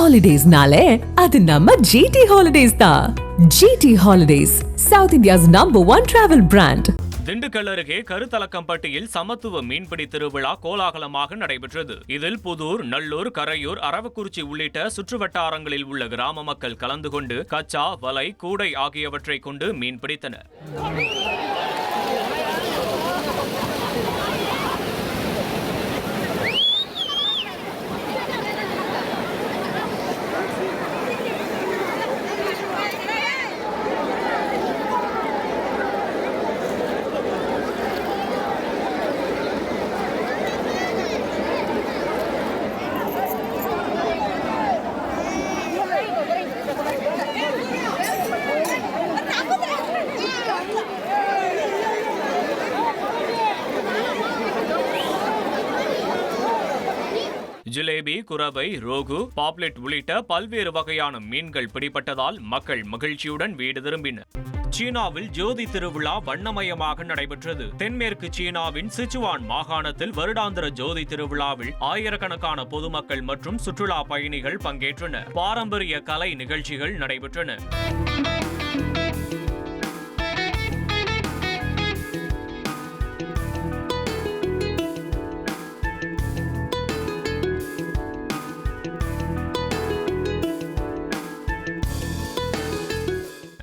ஹாலிடேஸ்னாலே அது நம்ம ஜிடி ஹாலிடேஸ் தான் GT holidays south India's number one travel brand Dindigul அருகே கருத்தலக்கம்பட்டியில் சமத்துவ மீன்பிடி திருவிழா கோலாகலமாக நடைபெற்றது. இதில் புதூர் நல்லூர் கரையூர் அரவக்குறிச்சி உள்ளிட்ட சுற்றுவட்டாரங்களில் உள்ள கிராம மக்கள் கலந்து கொண்டு கச்சா வலை கூடை ஆகியவற்றை கொண்டு மீன் ஜிலேபி குரவை ரோகு பாப்லெட் உள்ளிட்ட பல்வேறு வகையான மீன்கள் பிடிபட்டதால் மக்கள் மகிழ்ச்சியுடன் வீடு திரும்பினர். சீனாவில் ஜோதி திருவிழா வண்ணமயமாக நடைபெற்றது. தென்மேற்கு சீனாவின் சிச்சுவான் மாகாணத்தில் வருடாந்திர ஜோதி திருவிழாவில் ஆயிரக்கணக்கான பொதுமக்கள் மற்றும் சுற்றுலா பயணிகள் பங்கேற்றனர். பாரம்பரிய கலை நிகழ்ச்சிகள் நடைபெற்றன.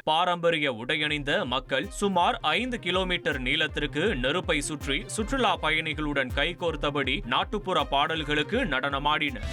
பாரம்பரிய உடையணிந்த மக்கள் சுமார் ஐந்து கிலோமீட்டர் நீளத்திற்கு நெருப்பை சுற்றி சுற்றுலா பயணிகளுடன் கைகோர்த்தபடி நாட்டுப்புற பாடல்களுக்கு நடனமாடினர்.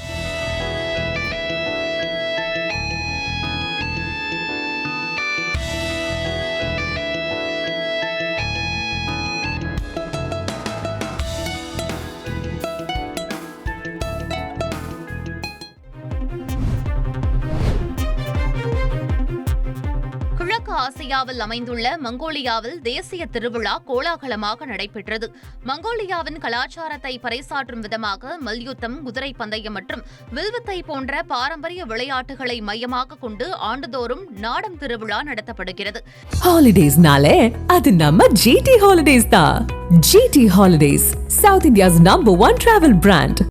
ஆசியாவில் அமைந்துள்ள மங்கோலியாவில் தேசிய திருவிழா கோலாகலமாக நடைபெற்றது. மங்கோலியாவின் கலாச்சாரத்தை பறைசாற்றும் விதமாக மல்யுத்தம் குதிரை பந்தயம் மற்றும் வில்வித்தை போன்ற பாரம்பரிய விளையாட்டுகளை மையமாக கொண்டு ஆண்டுதோறும் நாடம் திருவிழா நடத்தப்படுகிறது. ஹாலிடேஸ்னாலே அது நம்ம ஜிடி ஹாலிடேஸ் தான். GT holidays south India's number one travel brand